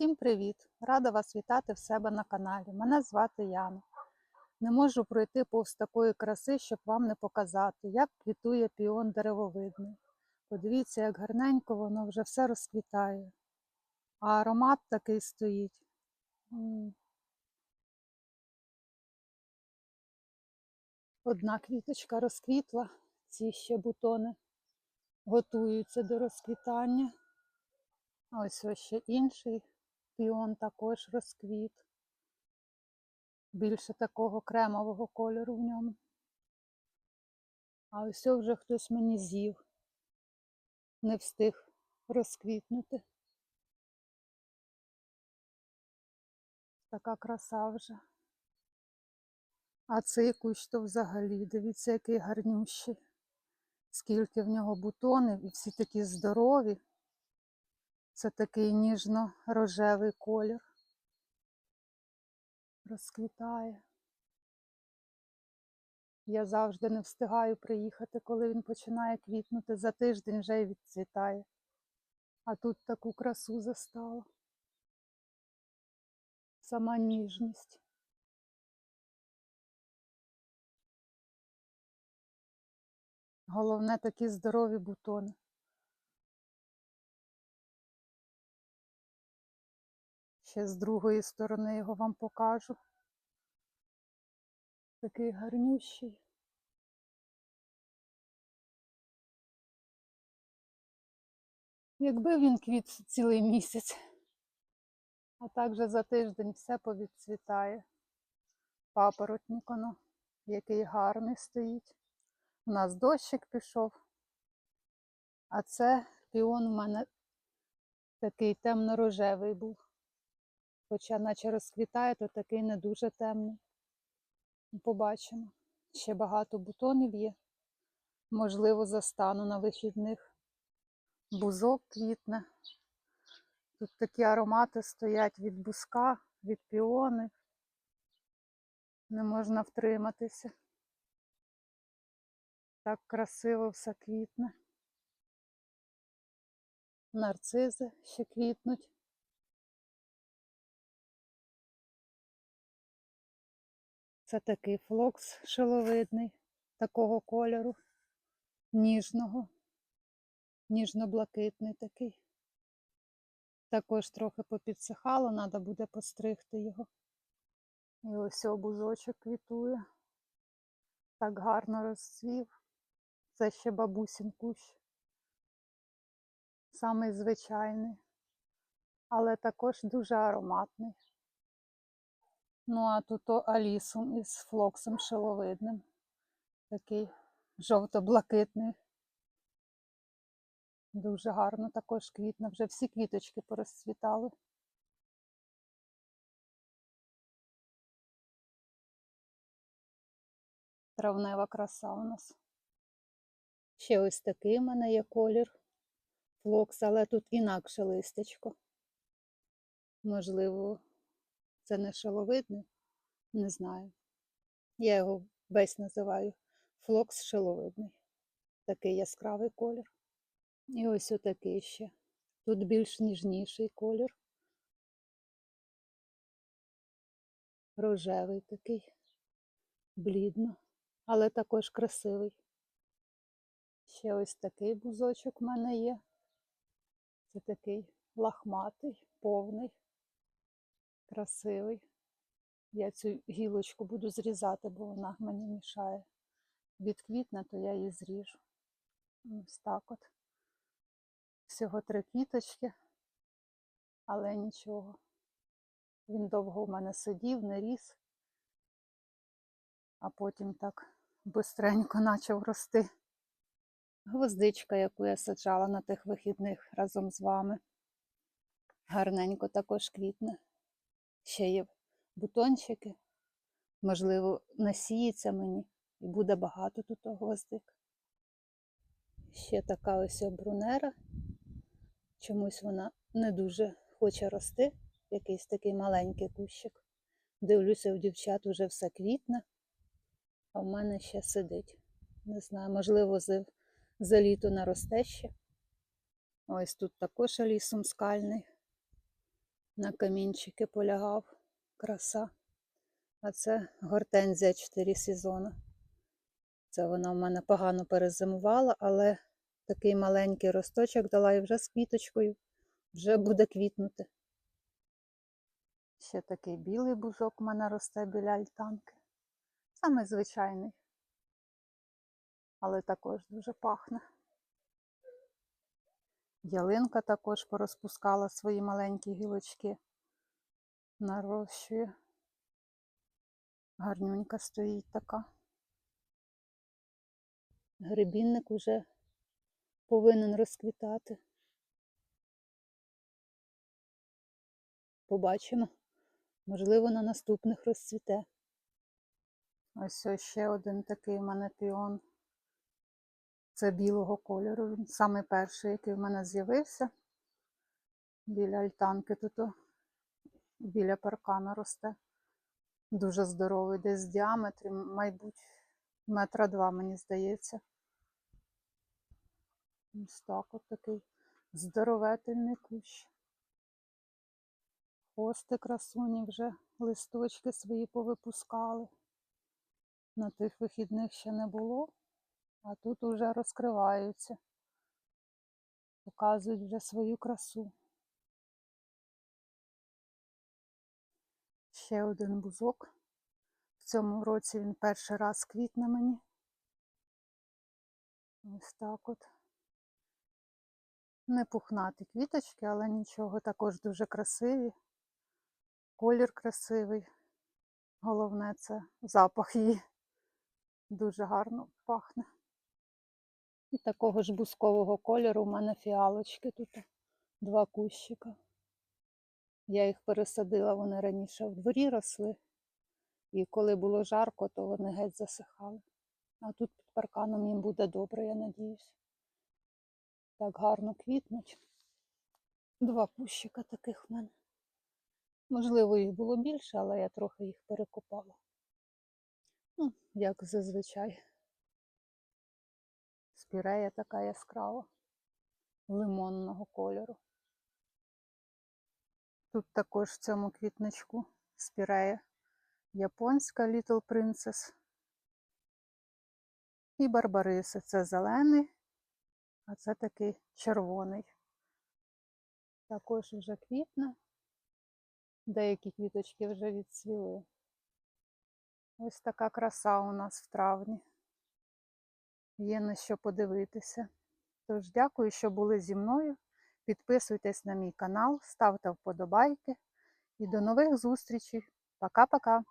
Всім привіт! Рада вас вітати в себе на каналі. Мене звати Яна. Не можу пройти повз такої краси, щоб вам не показати, як квітує піон деревовидний. Подивіться, як гарненько воно вже все розквітає. А аромат такий стоїть. Одна квіточка розквітла, ці ще бутони готуються до розквітання. Ось ось ще інший піон також розквіт. Більше такого кремового кольору в ньому. А ось вже хтось мені з'їв. Не встиг розквітнути. Така краса вже. А цей кущ то взагалі, дивіться, який гарнющий. Скільки в нього бутонів і всі такі здорові. Це такий ніжно-рожевий колір. Розквітає. Я завжди не встигаю приїхати, коли він починає квітнути. За тиждень вже й відцвітає. А тут таку красу застала. Сама ніжність. Головне такі здорові бутони. Ще з другої сторони його вам покажу. Такий гарнющий. Якби він квіт цілий місяць, а так же за тиждень все повідцвітає. Папоротник оно, який гарний стоїть. У нас дощик пішов, а це піон у мене такий темно-рожевий був. Хоча наче розквітає, то такий не дуже темний. Побачимо. Ще багато бутонів є. Можливо, застану на вихідних. Бузок квітне. Тут такі аромати стоять від бузка, від піони. Не можна втриматися. Так красиво все квітне. Нарцизи ще квітнуть. Це такий флокс шиловидний, такого кольору, ніжного, ніжно-блакитний такий. Також трохи попідсихало, треба буде постригти його. І ось обузочок квітує. Так гарно розцвів. Це ще бабусін кущ. Самий звичайний, але також дуже ароматний. Ну, а тут то алісум із флоксом шиловидним. Такий жовто-блакитний. Дуже гарно також квітне. Вже всі квіточки порозцвітали. Травнева краса у нас. Ще ось такий в мене є колір флокс, але тут інакше листечко. Можливо, це не шиловидне, не знаю. Я його весь називаю флокс шиловидний. Такий яскравий колір. І ось отакий ще. Тут більш ніжніший колір. Рожевий такий, блідно, але також красивий. Ще ось такий бузочок в мене є. Це такий лахматий, повний красивий. Я цю гілочку буду зрізати, бо вона мені мішає. Від квітня, то я її зріжу. Ось так от. Всього три квіточки, але нічого. Він довго в мене сидів, не ріс, а потім так бистренько почав рости. Гвоздичка, яку я саджала на тих вихідних разом з вами. Гарненько також квітне. Ще є бутончики. Можливо, насіється мені і буде багато тут гвоздик. Ще така ось брунера. Чомусь вона не дуже хоче рости. Якийсь такий маленький кущик. Дивлюся, у дівчат уже все квітне, а в мене ще сидить. Не знаю, можливо, за, за літо наросте ще. Ось тут також алісум скальний. На камінчики полягав. Краса. А це гортензія 4 сезони. Це вона в мене погано перезимувала, але такий маленький росточок дала і вже з квіточкою, вже буде квітнути. Ще такий білий бузок у мене росте біля альтанки. Саме звичайний, але також дуже пахне. Ялинка також порозпускала свої маленькі гілочки, нарощує. Гарнюнька стоїть така. Грибінник уже повинен розквітати. Побачимо. Можливо, на наступних розцвіте. Ось ще один такий мене піон. Це білого кольору. Він самий перший, який в мене з'явився. Біля альтанки тут біля паркана росте. Дуже здоровий, десь в діаметрі, мабуть, метра два, мені здається. Ось так от такий здоровительний кущ. Хости красуні вже листочки свої повипускали. На тих вихідних ще не було, а тут уже розкриваються. Показують вже свою красу. Ще один бузок. В цьому році він перший раз квітне мені. Ось так от. Не пухнаті квіточки, але нічого, також дуже красиві. Колір красивий. Головне це запах її. Дуже гарно пахне. І такого ж бускового кольору у мене фіалочки тут. Два кущика. Я їх пересадила, вони раніше в дворі росли. І коли було жарко, то вони геть засихали. А тут під парканом їм буде добре, я надіюсь. Так гарно квітнуть. Два кущика таких в мене. Можливо, їх було більше, але я трохи їх перекопала. Ну, як зазвичай. Спірея така яскрава, лимонного кольору. Тут також в цьому квітничку спірея японська Little Princess. І барбариси. Це зелений, а це такий червоний. Також вже квітне. Деякі квіточки вже відцвіли. Ось така краса у нас в травні. Є на що подивитися. Тож дякую, що були зі мною. Підписуйтесь на мій канал, ставте вподобайки і до нових зустрічей. Пока-пока!